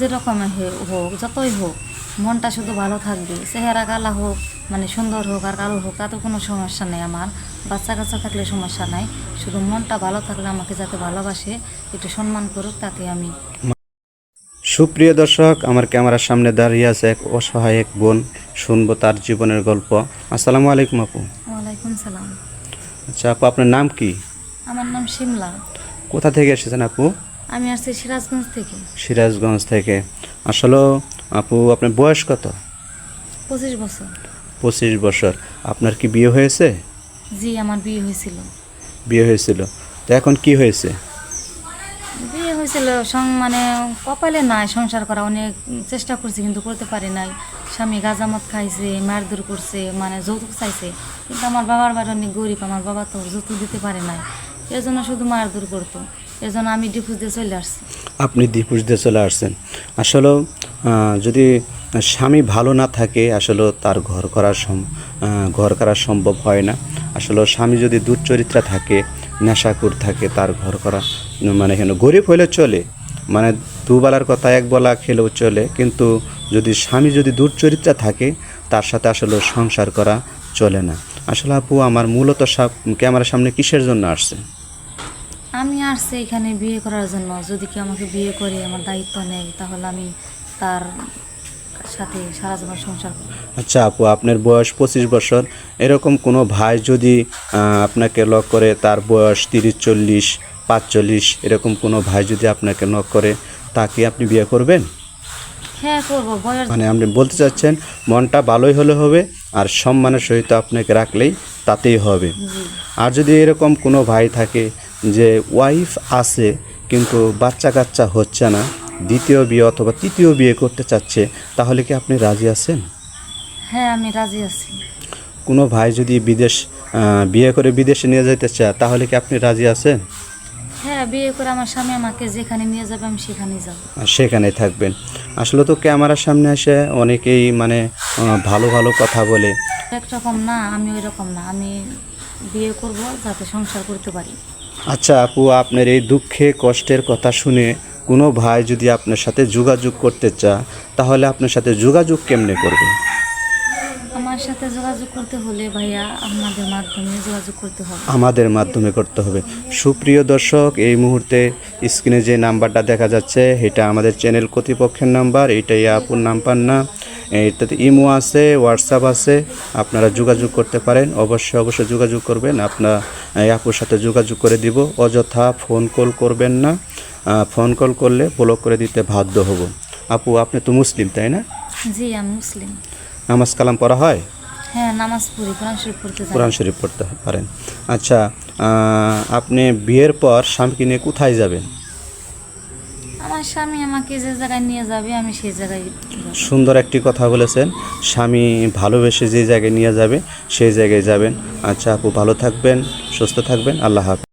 যেরকম হোক যতই হোক মনটা শুধু ভালো থাকবে। চেহারা কালা হোক মানে সুন্দর হোক আর কালো হোক তাতে কোনো সমস্যা নেই আমার। বাচ্চা কাচ্চা থাকলে সমস্যা নাই। শুধু মনটা ভালো থাকলে আমাকে যাতে ভালোবাসে একটু সম্মান করুক তাতে আমি। সুপ্রিয় দর্শক আমার ক্যামেরার সামনে দাঁড়িয়ে আছে এক অসহায় এক বোন। শুনব তার জীবনের গল্প। আসসালামু আলাইকুম আপু। ওয়ালাইকুম সালাম। আচ্ছা আপু আপনার নাম কি? আমার নাম শিমলা। কোথা থেকে এসেছেন আপু? আমি আসছি সিরাজগঞ্জ থেকে। সিরাজগঞ্জ থেকে। আসলে আপু আপনার বয়স কত? পঁচিশ বছর। পঁচিশ বছর। আপনার কি বিয়ে হয়েছে? জি আমার বিয়ে হয়েছিল। বিয়ে হয়েছিল। তো এখন কি হয়েছে? বিয়ে হয়েছিল সং মানে কপালে নাই সংসার করা অনেক চেষ্টা করছি কিন্তু করতে পারি নাই। স্বামী গাজামত খাইছে মারধর করছে মানে যৌতুক চাইছে। কিন্তু আমার বাবার বাড়ি অনেক গরিব আমার বাবা তো যৌতুক দিতে পারে নাই। এর জন্য শুধু মারধর করতো। এর জন্য আমি ডিফুজ দিয়ে চলে আসছি। আপনি দিপুষ দিয়ে চলে আসছেন। আসলে যদি স্বামী ভালো না থাকে, আসলে তার ঘর করা ঘর করা সম্ভব হয় না। আসলে স্বামী যদি দুশ্চরিত্রা থাকে নেশাকুর থাকে, তার ঘর করা মানে কেন গরিব হলে চলে। মানে দুবেলার কথা এক বেলা খেলেও চলে। কিন্তু যদি স্বামী যদি দুশ্চরিত্রা থাকে, তার সাথে আসলে সংসার করা চলে না। আসলে আপু, আমার মূলত ক্যামেরার সামনে কিসের জন্য আসছে আমি আসছি এখানে বিয়ে করার জন্য যদি কেউ আমাকে বিয়ে করে আমার দায়িত্ব নেয় তাহলে আমি তার সাথে সারা জীবন সংসার আচ্ছা আপু আপনার বয়স পঁচিশ বছর। এরকম কোনো ভাই যদি আপনাকে লক করে তার বয়স তিরিশ চল্লিশ পাঁচচল্লিশ এরকম কোনো ভাই যদি আপনাকে লক করে তাকে আপনি বিয়ে করবেন? হ্যাঁ করব। বয়স মানে আপনি বলতে চাচ্ছেন মনটা ভালোই হলে হবে আর সম্মানের সহিত আপনাকে রাখলেই তাতেই হবে। আর যদি এরকম কোনো ভাই থাকে যে ওয়াইফ আছে কিন্তু বাচ্চা কাচ্চা হচ্ছে না দ্বিতীয় বিয়ে অথবা তৃতীয় বিয়ে করতে চাচ্ছে তাহলে কি আপনি রাজি আছেন? হ্যাঁ আমি রাজি আছি। কোনো ভাই যদি বিদেশ বিয়ে করে বিদেশে নিয়ে যেতে চায় তাহলে কি আপনি রাজি আছেন? হ্যাঁ বিয়ে করে আমার স্বামী আমাকে যেখানে নিয়ে যাবে আমি সেখানেই যাব। আর সেখানে থাকবেন। আসলে তো ক্যামেরার সামনে এসে অনেকেই মানে ভালো ভালো কথা বলে। একরকম না আমি ওই রকম না। আমি বিয়ে করব যাতে সংসার করতে পারি। আচ্ছা আপু আপনার এই দুঃখে কষ্টের কথা শুনে কোনো ভাই যদি আপনার সাথে যোগাযোগ করতে চায় তাহলে আপনার সাথে যোগাযোগ কেমনে করবে? আমার সাথে যোগাযোগ করতে হলে ভাইয়া আপনাদের মাধ্যমে যোগাযোগ করতে হবে। আমাদের মাধ্যমে করতে হবে। সুপ্রিয় দর্শক এই মুহূর্তে স্ক্রিনে যে নাম্বারটা দেখা যাচ্ছে এটা আমাদের চ্যানেল কর্তৃপক্ষের নাম্বার এটাই আপুর নাম্বার না। এটাতে ইমো আছে হোয়াটসঅ্যাপ আছে আপনারা যোগাযোগ করতে পারেন। অবশ্যই অবশ্যই যোগাযোগ করবেন। আপনার আপুর সাথে যোগাযোগ করে দিব। অযথা ফোন কল করবেন না। ফোন কল করলে ব্লক করে দিতে বাধ্য হব। আপু আপনি তো মুসলিম তাই না? জি আমি মুসলিম। নামাজ কালাম পড়া হয়? হ্যাঁ নামাজ পড়ি কোরআন শরীফ পড়তে কোরআন শরীফ পড়তে পারেন। আচ্ছা আপনি বিয়ের পর স্বামীকে নিয়ে কোথায় যাবেন? আমার স্বামী আমাকে যে জায়গায় নিয়ে যাবে, আমি সেই জায়গায় সুন্দর একটি কথা বলেছেন। স্বামী ভালোবেসে যে জায়গায় নিয়ে যাবে, সেই জায়গায় যাবেন। আচ্ছা আপু, ভালো থাকবেন, সুস্থ থাকবেন। আল্লাহ হাফেজ।